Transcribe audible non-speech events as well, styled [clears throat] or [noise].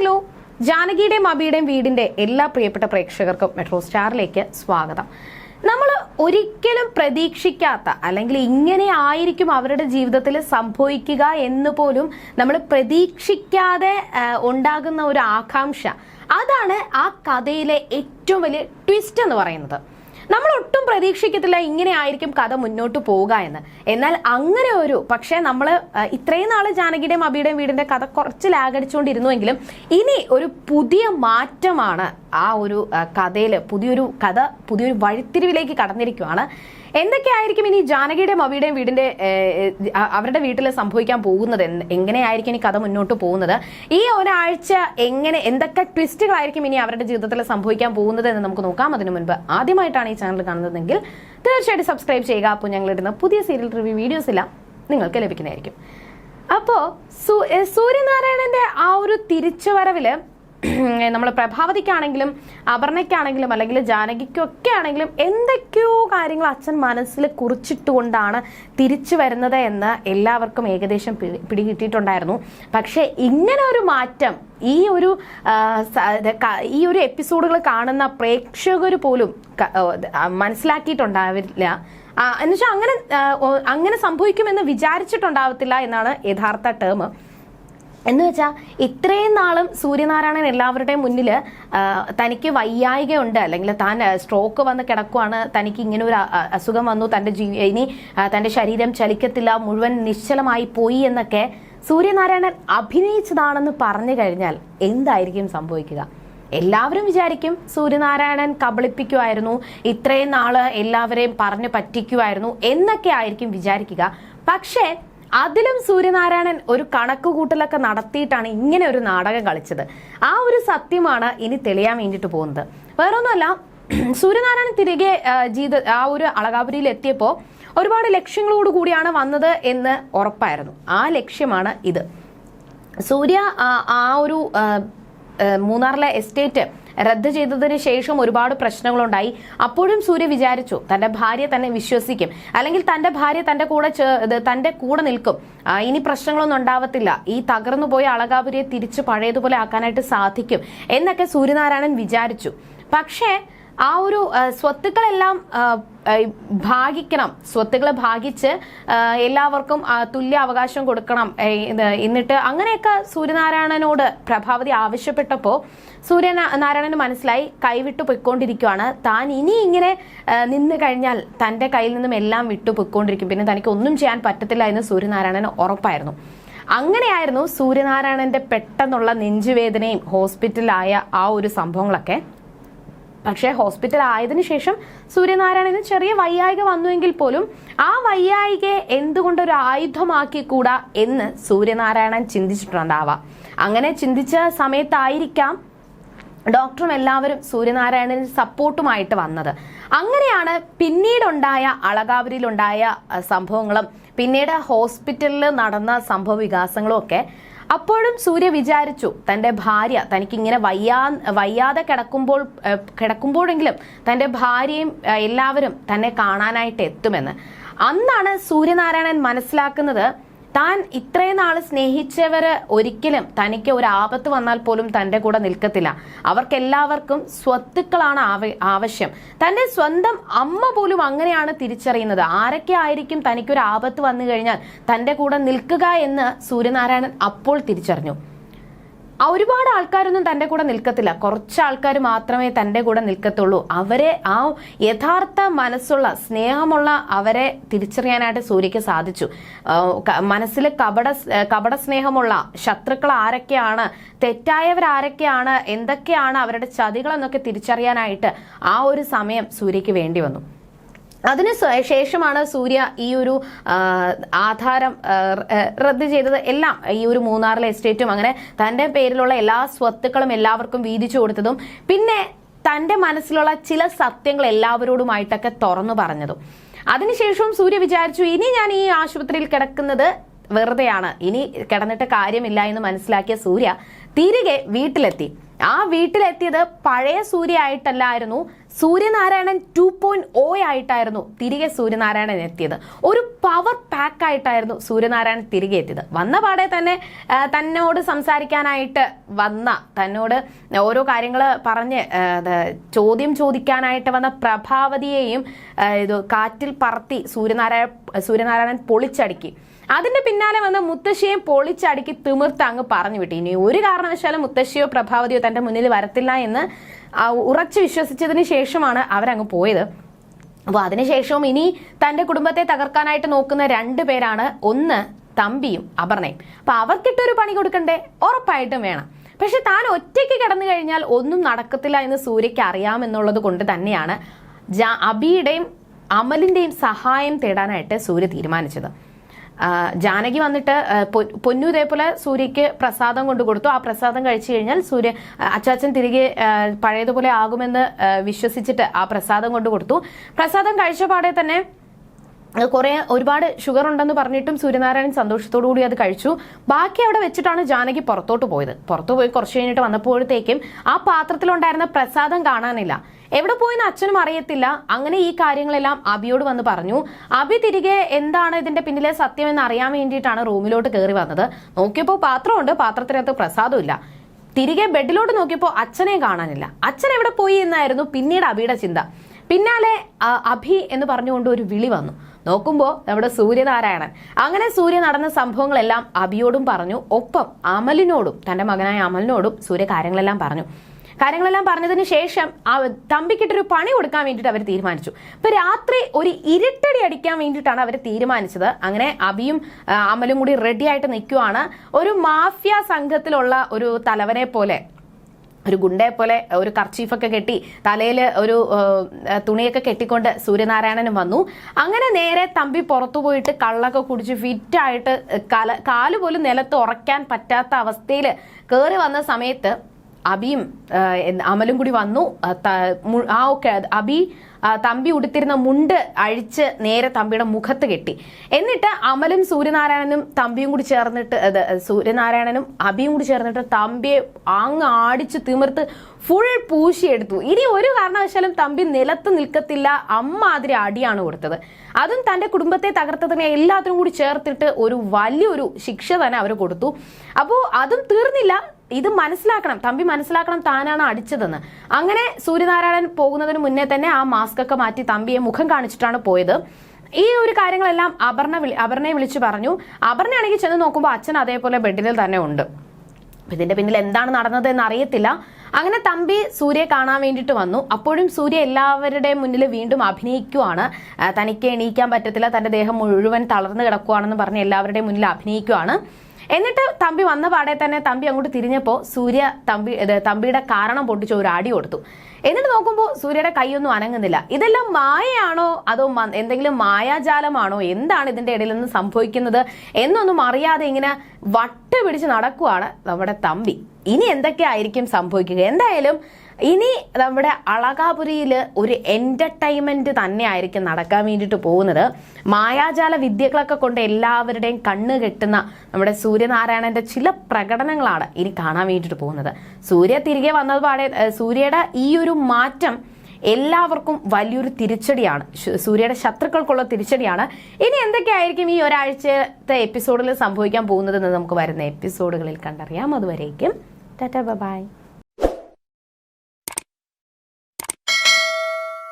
Hello. ജാനകിയുടെയും അബിയുടെയും വീടിന്റെ എല്ലാ പ്രിയപ്പെട്ട പ്രേക്ഷകർക്കും മെട്രോ സ്റ്റാറിലേക്ക് സ്വാഗതം. നമ്മൾ ഒരിക്കലും പ്രതീക്ഷിക്കാത്ത അല്ലെങ്കിൽ ഇങ്ങനെ ആയിരിക്കും അവരുടെ ജീവിതത്തിൽ സംഭവിക്കുക എന്ന് പോലും നമ്മൾ പ്രതീക്ഷിക്കാതെ ഉണ്ടാകുന്ന ഒരു ആകാംക്ഷ. അതാണ് ആ കഥയിലെ ഏറ്റവും വലിയ ട്വിസ്റ്റ് എന്ന് പറയുന്നത്. നമ്മൾ ഒട്ടും പ്രതീക്ഷിക്കത്തില്ല ഇങ്ങനെ ആയിരിക്കും കഥ മുന്നോട്ട് പോവുക എന്ന്. എന്നാൽ അങ്ങനെ ഒരു പക്ഷേ നമ്മൾ ഇത്രയും നാൾ ജാനകിയുടെയും അബിയുടെയും വീടിന്റെ കഥ കുറച്ച് ലാഗടിച്ചുകൊണ്ടിരുന്നുവെങ്കിലും ഇനി ഒരു പുതിയ മാറ്റമാണ് ആ ഒരു കഥയിൽ പുതിയൊരു കഥ പുതിയൊരു വഴിത്തിരിവിലേക്ക് കടന്നിരിക്കുകയാണ് എന്തൊക്കെയായിരിക്കും ഇനി ജാനകിയുടെയും അവിയുടെയും വീടിന്റെ അവരുടെ വീട്ടിൽ സംഭവിക്കാൻ പോകുന്നത്? എങ്ങനെയായിരിക്കും ഇനി കഥ മുന്നോട്ട് പോകുന്നത്? ഈ ഒരാഴ്ച എങ്ങനെ എന്തൊക്കെ ട്വിസ്റ്റുകളായിരിക്കും ഇനി അവരുടെ ജീവിതത്തിൽ സംഭവിക്കാൻ പോകുന്നത് എന്ന് നമുക്ക് നോക്കാം. അതിനു മുൻപ് ആദ്യമായിട്ടാണ് ഈ ചാനൽ കാണുന്നതെങ്കിൽ തീർച്ചയായിട്ടും സബ്സ്ക്രൈബ് ചെയ്യുക. അപ്പോൾ ഞങ്ങളിടുന്ന പുതിയ സീരിയൽ റിവ്യൂ വീഡിയോസ് എല്ലാം നിങ്ങൾക്ക് ലഭിക്കുന്നതായിരിക്കും. അപ്പോൾ സൂര്യനാരായണന്റെ ആ ഒരു തിരിച്ചുവരവിൽ നമ്മൾ പ്രഭാവതിക്കാണെങ്കിലും അപർണയ്ക്കാണെങ്കിലും അല്ലെങ്കിൽ ജാനകിക്കൊക്കെ ആണെങ്കിലും എന്തൊക്കെയോ കാര്യങ്ങൾ അച്ഛൻ മനസ്സിൽ കുറിച്ചിട്ടുകൊണ്ടാണ് തിരിച്ചു വരുന്നത് എന്ന് എല്ലാവർക്കും ഏകദേശം പിടി- പിടികിട്ടിയിട്ടുണ്ടായിരുന്നു. പക്ഷേ ഇങ്ങനെ ഒരു മാറ്റം ഈ ഒരു ഈ ഒരു എപ്പിസോഡുകൾ കാണുന്ന പ്രേക്ഷകർ പോലും മനസ്സിലാക്കിയിട്ടുണ്ടാവില്ല. എന്നുവെച്ചാൽ അങ്ങനെ അങ്ങനെ സംഭവിക്കുമെന്ന് വിചാരിച്ചിട്ടുണ്ടാവത്തില്ല എന്നാണ് യഥാർത്ഥ ടേം എന്ന് വെച്ചാൽ ഇത്രയും നാളും സൂര്യനാരായണൻ എല്ലാവരുടെയും മുന്നിൽ തനിക്ക് വയ്യായികയുണ്ട്. അല്ലെങ്കിൽ താൻ സ്ട്രോക്ക് വന്ന് കിടക്കുവാണ്. തനിക്ക് ഇങ്ങനെ ഒരു അസുഖം വന്നു. തന്റെ ജീവി ഇനി തന്റെ ശരീരം ചലിക്കത്തില്ല. മുഴുവൻ നിശ്ചലമായി പോയി എന്നൊക്കെ സൂര്യനാരായണൻ അഭിനയിച്ചതാണെന്ന് പറഞ്ഞു കഴിഞ്ഞാൽ എന്തായിരിക്കും സംഭവിക്കുക? എല്ലാവരും വിചാരിക്കും സൂര്യനാരായണൻ കബളിപ്പിക്കുമായിരുന്നു ഇത്രയും നാൾ എല്ലാവരെയും പറഞ്ഞു പറ്റിക്കുമായിരുന്നു എന്നൊക്കെ ആയിരിക്കും വിചാരിക്കുക. പക്ഷേ അതിലും സൂര്യനാരായണൻ ഒരു കണക്കുകൂട്ടലൊക്കെ നടത്തിയിട്ടാണ് ഇങ്ങനെ ഒരു നാടകം കളിച്ചത്. ആ ഒരു സത്യമാണ് ഇനി തെളിയാൻ വേണ്ടിയിട്ട് പോകുന്നത്. വേറൊന്നുമല്ല [clears throat] സൂര്യനാരായണൻ തിരികെ ജീത ആ ഒരു അളകാപുരിയിൽ എത്തിയപ്പോൾ ഒരുപാട് ലക്ഷ്യങ്ങളോട് കൂടിയാണ് വന്നത് എന്ന് ഉറപ്പായിരുന്നു. ആ ലക്ഷ്യമാണ് ഇത്. സൂര്യ ആ, ഒരു മൂന്നാറിലെ എസ്റ്റേറ്റ് റദ്ദ് ചെയ്തതിന് ശേഷം ഒരുപാട് പ്രശ്നങ്ങളുണ്ടായി. അപ്പോഴും സൂര്യ വിചാരിച്ചു തന്റെ ഭാര്യ തന്നെ വിശ്വസിക്കും. അല്ലെങ്കിൽ തന്റെ ഭാര്യ തന്റെ കൂടെ തന്റെ കൂടെ നിൽക്കും. ഇനി പ്രശ്നങ്ങളൊന്നും ഉണ്ടാവത്തില്ല. ഈ തകർന്നു പോയ അളകാപുരിയെ തിരിച്ച് പഴയതുപോലെ ആക്കാനായിട്ട് സാധിക്കും എന്നൊക്കെ സൂര്യനാരായണൻ വിചാരിച്ചു. പക്ഷേ ആ ഒരു സ്വത്തുക്കളെല്ലാം ഭാഗിക്കണം. സ്വത്തുക്കൾ ഭാഗിച്ച് എല്ലാവർക്കും തുല്യ അവകാശം കൊടുക്കണം. എന്നിട്ട് അങ്ങനെയൊക്കെ സൂര്യനാരായണനോട് പ്രഭാവതി ആവശ്യപ്പെട്ടപ്പോൾ സൂര്യനാരായണന് മനസ്സിലായി കൈവിട്ടു പൊയ്ക്കൊണ്ടിരിക്കുകയാണ് താൻ ഇനി ഇങ്ങനെ നിന്ന് കഴിഞ്ഞാൽ തന്റെ കയ്യിൽ നിന്നും എല്ലാം വിട്ടു പൊയ്ക്കൊണ്ടിരിക്കും. പിന്നെ തനിക്ക് ഒന്നും ചെയ്യാൻ പറ്റത്തില്ല എന്ന് സൂര്യനാരായണന് ഉറപ്പായിരുന്നു. അങ്ങനെയായിരുന്നു സൂര്യനാരായണന്റെ പെട്ടെന്നുള്ള നെഞ്ചുവേദനയും ഹോസ്പിറ്റലായ ആ ഒരു സംഭവങ്ങളൊക്കെ പക്ഷേ ഹോസ്പിറ്റൽ ആയതിനു ശേഷം സൂര്യനാരായണന് ചെറിയ വയ്യായിക വന്നുവെങ്കിൽ പോലും ആ വയ്യായികയെ എന്തുകൊണ്ട് ഒരു ആയുധമാക്കി കൂടാ എന്ന് സൂര്യനാരായണൻ ചിന്തിച്ചിട്ടുണ്ടാവാം. അങ്ങനെ ചിന്തിച്ച സമയത്തായിരിക്കാം ഡോക്ടറും എല്ലാവരും സൂര്യനാരായണന് സപ്പോർട്ടുമായിട്ട് വന്നത്. അങ്ങനെയാണ് പിന്നീടുണ്ടായ അളകാവരിയിലുണ്ടായ സംഭവങ്ങളും പിന്നീട് ഹോസ്പിറ്റലിൽ നടന്ന സംഭവ വികാസങ്ങളും ഒക്കെ അപ്പോഴും സൂര്യ വിചാരിച്ചു തന്റെ ഭാര്യ തനിക്ക് ഇങ്ങനെ വയ്യാ വയ്യാതെ കിടക്കുമ്പോൾ കിടക്കുമ്പോഴെങ്കിലും തന്റെ ഭാര്യയും എല്ലാവരും തന്നെ കാണാനായിട്ട് എത്തുമെന്ന്. അന്നാണ് സൂര്യനാരായണൻ മനസ്സിലാക്കുന്നത് താൻ ഇത്രയും നാൾ സ്നേഹിച്ചവര് ഒരിക്കലും തനിക്ക് ഒരു ആപത്ത് വന്നാൽ പോലും തന്റെ കൂടെ നിൽക്കത്തില്ല. അവർക്കെല്ലാവർക്കും സ്വത്തുക്കളാണ് ആവ- ആവശ്യം. തന്റെ സ്വന്തം അമ്മ പോലും അങ്ങനെയാണ് തിരിച്ചറിയുന്നത്. ആരൊക്കെ ആയിരിക്കും തനിക്കൊരു ആപത്ത് വന്നു കഴിഞ്ഞാൽ തന്റെ കൂടെ നിൽക്കുക എന്ന് സൂര്യനാരായണൻ അപ്പോൾ തിരിച്ചറിഞ്ഞു. ഒരുപാട് ആൾക്കാരൊന്നും തന്റെ കൂടെ നിൽക്കത്തില്ല. കുറച്ച് ആൾക്കാർ മാത്രമേ തന്റെ കൂടെ നിൽക്കത്തുള്ളൂ. അവരെ ആ യഥാർത്ഥ മനസ്സുള്ള സ്നേഹമുള്ള അവരെ തിരിച്ചറിയാനായിട്ട് സൂര്യക്ക് സാധിച്ചു. മനസ്സിൽ കപട കപട സ്നേഹമുള്ള ശത്രുക്കൾ ആരൊക്കെയാണ് തെറ്റായവരാരൊക്കെയാണ് എന്തൊക്കെയാണ് അവരുടെ ചതികളെന്നൊക്കെ തിരിച്ചറിയാനായിട്ട് ആ ഒരു സമയം സൂര്യക്ക് വേണ്ടി വന്നു. അതിന് ശേഷമാണ് സൂര്യ ഈ ഒരു ആധാരം റദ്ദ് ചെയ്തത്. എല്ലാം ഈ ഒരു മൂന്നാറിലെ എസ്റ്റേറ്റും അങ്ങനെ തന്റെ പേരിലുള്ള എല്ലാ സ്വത്തുക്കളും എല്ലാവർക്കും വീതിച്ചു കൊടുത്തതും പിന്നെ തന്റെ മനസ്സിലുള്ള ചില സത്യങ്ങൾ എല്ലാവരോടുമായിട്ടൊക്കെ തുറന്നു പറഞ്ഞതും. അതിനുശേഷവും സൂര്യ വിചാരിച്ചു ഇനി ഞാൻ ഈ ആശുപത്രിയിൽ കിടക്കുന്നത് വെറുതെയാണ്. ഇനി കിടന്നിട്ട് കാര്യമില്ല എന്ന് മനസ്സിലാക്കിയ സൂര്യ തിരികെ വീട്ടിലെത്തി. ആ വീട്ടിലെത്തിയത് പഴയ സൂര്യ ആയിട്ടല്ലായിരുന്നു. സൂര്യനാരായണൻ ടു പോയിന്റ് ഒ ആയിട്ടായിരുന്നു തിരികെ സൂര്യനാരായണൻ എത്തിയത്. ഒരു പവർ പാക്ക് ആയിട്ടായിരുന്നു സൂര്യനാരായണൻ തിരികെ എത്തിയത്. വന്ന പാടെ തന്നെ തന്നോട് സംസാരിക്കാനായിട്ട് വന്ന തന്നോട് ഓരോ കാര്യങ്ങൾ പറഞ്ഞ് ചോദ്യം ചോദിക്കാനായിട്ട് വന്ന പ്രഭാവതിയെയും ഇത് കാറ്റിൽ പറത്തി സൂര്യനാരായ സൂര്യനാരായണൻ പൊളിച്ചടുക്കി. അതിന്റെ പിന്നാലെ വന്ന് മുത്തശ്ശിയെ പൊളിച്ചടുക്കി തിമിർത്ത് അങ്ങ് പറഞ്ഞു വിട്ടു. ഇനി ഒരു കാരണവശാലും മുത്തശ്ശിയോ പ്രഭാവതിയോ തന്റെ മുന്നിൽ വരത്തില്ല എന്ന് ഉറച്ചു വിശ്വസിച്ചതിന് ശേഷമാണ് അവരങ്ങ് പോയത്. അപ്പോൾ അതിനുശേഷവും ഇനി തന്റെ കുടുംബത്തെ തകർക്കാനായിട്ട് നോക്കുന്ന രണ്ടു പേരാണ് ഒന്ന് തമ്പിയും അപർണയും. അപ്പൊ അവർക്കിട്ടൊരു പണി കൊടുക്കണ്ടേ? ഉറപ്പായിട്ടും വേണം. പക്ഷെ താൻ ഒറ്റയ്ക്ക് കിടന്നു കഴിഞ്ഞാൽ ഒന്നും നടക്കത്തില്ല എന്ന് സൂര്യയ്ക്ക് അറിയാമെന്നുള്ളത് കൊണ്ട് തന്നെയാണ് ജാ അബിയുടെയും അമലിന്റെയും സഹായം തേടാനായിട്ട് സൂര്യ തീരുമാനിച്ചത്. ജാനകി വന്നിട്ട് പൊന്നു ഇതേപോലെ സൂര്യക്ക് പ്രസാദം കൊണ്ടു കൊടുത്തു. ആ പ്രസാദം കഴിച്ചു കഴിഞ്ഞാൽ സൂര്യ അച്ചാച്ചൻ തിരികെ പഴയതുപോലെ ആകുമെന്ന് വിശ്വസിച്ചിട്ട് ആ പ്രസാദം കൊണ്ടു കൊടുത്തു. പ്രസാദം കഴിച്ച പാടെ തന്നെ കുറെ ഒരുപാട് ഷുഗർ ഉണ്ടെന്ന് പറഞ്ഞിട്ടും സൂര്യനാരായണൻ സന്തോഷത്തോടു കൂടി അത് കഴിച്ചു. ബാക്കി അവിടെ വെച്ചിട്ടാണ് ജാനകി പുറത്തോട്ട് പോയത്. പുറത്തു പോയി കുറച്ച് കഴിഞ്ഞിട്ട് വന്നപ്പോഴത്തേക്കും ആ പാത്രത്തിലുണ്ടായിരുന്ന പ്രസാദം കാണാനില്ല. എവിടെ പോയെന്ന് അച്ഛനും അറിയത്തില്ല. അങ്ങനെ ഈ കാര്യങ്ങളെല്ലാം അബിയോട് വന്ന് പറഞ്ഞു. അബി തിരികെ എന്താണ് ഇതിന്റെ പിന്നിലെ സത്യം എന്ന് അറിയാൻ വേണ്ടിയിട്ടാണ് റൂമിലോട്ട് കയറി വന്നത്. നോക്കിയപ്പോൾ പാത്രമുണ്ട്. പാത്രത്തിനകത്ത് പ്രസാദമില്ല തിരികെ ബെഡിലോട്ട് നോക്കിയപ്പോൾ അച്ഛനെ കാണാനില്ല. അച്ഛൻ എവിടെ പോയി എന്നായിരുന്നു പിന്നീട് അബിയുടെ ചിന്ത. പിന്നാലെ അഭി എന്ന് പറഞ്ഞുകൊണ്ട് ഒരു വിളി വന്നു. നോക്കുമ്പോൾ നമ്മുടെ സൂര്യനാരായണൻ. അങ്ങനെ സൂര്യ നടന്ന സംഭവങ്ങളെല്ലാം അഭിയോടും പറഞ്ഞു. ഒപ്പം അമലിനോടും തന്റെ മകനായ അമലിനോടും സൂര്യ കാര്യങ്ങളെല്ലാം പറഞ്ഞു. കാര്യങ്ങളെല്ലാം പറഞ്ഞതിന് ശേഷം ആ തമ്പിക്കിട്ടൊരു പണി കൊടുക്കാൻ വേണ്ടിയിട്ട് അവർ തീരുമാനിച്ചു. ഇപ്പൊ രാത്രി ഒരു ഇരുട്ടടി അടിക്കാൻ വേണ്ടിയിട്ടാണ് അവർ തീരുമാനിച്ചത്. അങ്ങനെ അബിയും അമലും കൂടി റെഡിയായിട്ട് നിൽക്കുവാണ്. ഒരു മാഫിയ സംഘത്തിലുള്ള ഒരു തലവനെ പോലെ ഒരു ഗുണ്ടയെ പോലെ ഒരു കർച്ചീഫൊക്കെ കെട്ടി തലയിൽ ഒരു തുണിയൊക്കെ കെട്ടിക്കൊണ്ട് സൂര്യനാരായണനും വന്നു. അങ്ങനെ നേരെ തമ്പി പുറത്തു പോയിട്ട് കള്ളൊക്കെ കുടിച്ച് ഫിറ്റായിട്ട് കല കാൽ പോലും നിലത്ത് ഉറക്കാൻ പറ്റാത്ത അവസ്ഥയിൽ കയറി വന്ന സമയത്ത് അബിയും അമലും കൂടി വന്നു. ആ, ഒക്കെ അബി തമ്പി ഉടുത്തിരുന്ന മുണ്ട് അഴിച്ച് നേരെ തമ്പിയുടെ മുഖത്ത് കെട്ടി. എന്നിട്ട് അമലും സൂര്യനാരായണനും തമ്പിയും കൂടി ചേർന്നിട്ട് സൂര്യനാരായണനും അബിയും കൂടി ചേർന്നിട്ട് തമ്പിയെ അങ്ങ് ആടിച്ച് തിമിർത്ത് ഫുൾ പൂശിയെടുത്തു. ഇനി ഒരു കാരണവശാലും തമ്പി നിലത്ത് നിൽക്കത്തില്ല. അമ്മാതിരി അടിയാണ് കൊടുത്തത്. അതും തന്റെ കുടുംബത്തെ തകർത്തതിനെ എല്ലാത്തിനും കൂടി ചേർത്തിട്ട് ഒരു വലിയൊരു ശിക്ഷ തന്നെ അവർ കൊടുത്തു. അപ്പോൾ അതും തീർന്നില്ല. ഇത് മനസ്സിലാക്കണം. തമ്പി മനസ്സിലാക്കണം താനാണ് അടിച്ചതെന്ന്. അങ്ങനെ സൂര്യനാരായണൻ പോകുന്നതിന് മുന്നേ തന്നെ ആ മാസ്ക് ഒക്കെ മാറ്റി തമ്പിയെ മുഖം കാണിച്ചിട്ടാണ് പോയത്. ഈ ഒരു കാര്യങ്ങളെല്ലാം അപർണ വിളി അപർണയെ വിളിച്ചു പറഞ്ഞു. അപർണയാണെങ്കിൽ ചെന്ന് നോക്കുമ്പോൾ അച്ഛൻ അതേപോലെ ബെഡിൽ തന്നെ ഉണ്ട്. ഇതിന്റെ പിന്നിൽ എന്താണ് നടന്നത് എന്ന് അറിയത്തില്ല. അങ്ങനെ തമ്പി സൂര്യയെ കാണാൻ വേണ്ടിയിട്ട് വന്നു. അപ്പോഴും സൂര്യ എല്ലാവരുടെയും മുന്നിൽ വീണ്ടും അഭിനയിക്കുവാണ്. തനിക്ക് എണീക്കാൻ പറ്റത്തില്ല. തന്റെ ദേഹം മുഴുവൻ തളർന്നു കിടക്കുവാണെന്ന് പറഞ്ഞ് എല്ലാവരുടെയും മുന്നിൽ അഭിനയിക്കുവാണ്. എന്നിട്ട് തമ്പി വന്ന പാടെ തന്നെ തമ്പി അങ്ങോട്ട് തിരിഞ്ഞപ്പോൾ സൂര്യ തമ്പി തമ്പിയുടെ കാരണം പൊട്ടിച്ച് ഒരു അടി കൊടുത്തു. എന്നിട്ട് നോക്കുമ്പോൾ സൂര്യയുടെ കൈയൊന്നും അനങ്ങുന്നില്ല. ഇതെല്ലാം മായയാണോ? അതോ എന്തെങ്കിലും മായാജാലമാണോ? എന്താണ് ഇതിന്റെ ഇടയിൽ നിന്ന് സംഭവിക്കുന്നത്? എന്നൊന്നും അറിയാതെ ഇങ്ങനെ വട്ട പിടിച്ച് നടക്കുവാണ് നമ്മുടെ തമ്പി. ഇനി എന്തൊക്കെയായിരിക്കും സംഭവിക്കുക? എന്തായാലും ഇനി നമ്മുടെ അളകാപുരിയിൽ ഒരു എന്റർടൈൻമെന്റ് തന്നെ ആയിരിക്കും നടക്കാൻ വേണ്ടിയിട്ട് പോകുന്നത്. മായാജാല വിദ്യകളൊക്കെ കൊണ്ട് എല്ലാവരുടെയും കണ്ണ് കെട്ടുന്ന നമ്മുടെ സൂര്യനാരായണന്റെ ചില പ്രകടനങ്ങളാണ് ഇനി കാണാൻ വേണ്ടിയിട്ട് പോകുന്നത്. സൂര്യ തിരികെ വന്നത് പാടെ സൂര്യയുടെ ഈ ഒരു മാറ്റം എല്ലാവർക്കും വലിയൊരു തിരിച്ചടിയാണ്. സൂര്യയുടെ ശത്രുക്കൾക്കുള്ള തിരിച്ചടിയാണ്. ഇനി എന്തൊക്കെയായിരിക്കും ഈ ഒരാഴ്ചത്തെ എപ്പിസോഡിൽ സംഭവിക്കാൻ പോകുന്നതെന്ന് നമുക്ക് വരുന്ന എപ്പിസോഡുകളിൽ കണ്ടറിയാം. അതുവരേക്കും ടാറ്റ ബൈ.